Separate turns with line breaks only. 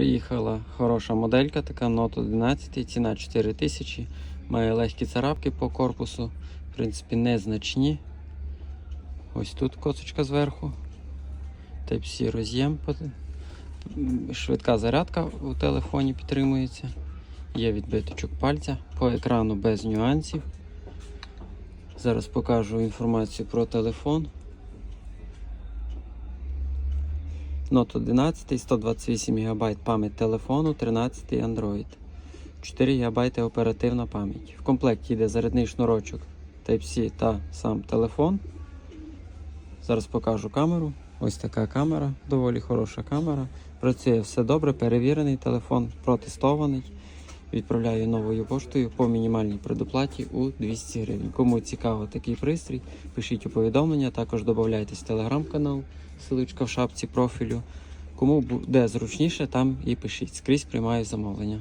Приїхала хороша моделька, така Note 11, ціна 4000, має легкі царапки по корпусу, в принципі, незначні. Ось тут косочка зверху. Type-C роз'єм. Швидка зарядка у телефоні підтримується. Є відбиточок пальця. По екрану без нюансів. Зараз покажу інформацію про телефон. Note 11, 128 ГБ пам'ять телефону, 13 Android. 4 ГБ оперативна пам'ять. В комплекті йде зарядний шнурочок Type-C та сам телефон. Зараз покажу камеру. Ось така камера, доволі хороша камера. Працює все добре, перевірений телефон, протестований. Відправляю новою поштою по мінімальній предоплаті у 200 гривень. Кому цікаво такий пристрій, пишіть у повідомлення, також додавайтесь в телеграм-канал, силичка в шапці профілю. Кому буде зручніше, там і пишіть. Скрізь приймаю замовлення.